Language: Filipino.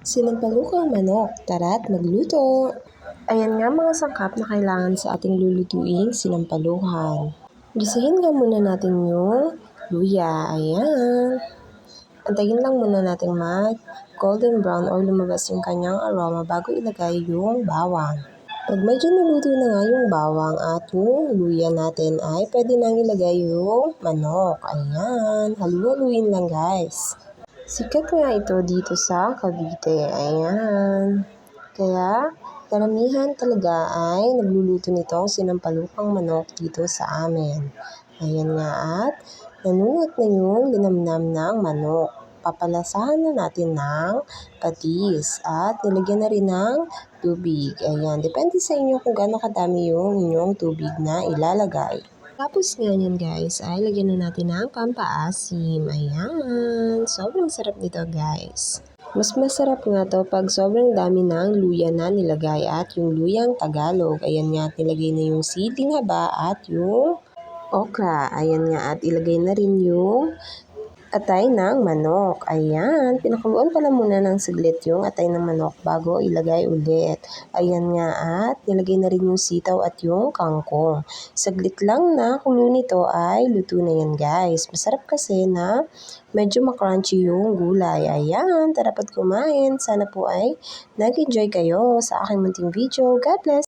Sinampalukang manok, tara't magluto! Ayan nga mga sangkap na kailangan sa ating lulutuing sinampalukan. Gisahin nga muna natin yung luya, ayan. Antayin lang muna natin mag golden brown or lumabas yung kanyang aroma bago ilagay yung bawang. Pag medyo naluto na nga yung bawang at yung luya natin ay pwede nang ilagay yung manok. Ayan, halu-haluin lang guys. Sikat nga ito dito sa Cavite. Ayan. Kaya karamihan talaga ay nagluluto nitong sinampalukang manok dito sa amin. Ayan nga at nanunot na yung linamnam ng manok. Papalasahan na natin ng patis at nilagyan na rin ng tubig. Ayan, depende sa inyo kung gaano kadami yung inyong tubig na ilalagay. Tapos nga yan guys, ay lagyan na natin ng pampaasim. Ayan, sobrang sarap nito guys. Mas masarap nga to pag sobrang dami ng luya na nilagay at yung luyang Tagalog. Ayan nga at nilagay na yung siling haba at yung okra. Ayan nga at ilagay na rin yung atay ng manok. Ayan, pinakuluan pala muna ng saglit yung atay ng manok bago ilagay ulit. Ayan nga at nilagay na rin yung sitaw at yung kangkong. Saglit lang na kulo nito ay luto na yan guys. Masarap kasi na medyo makrunchy yung gulay. Ayan, tarapat kumain. Sana po ay nag-enjoy kayo sa aking munting video. God bless!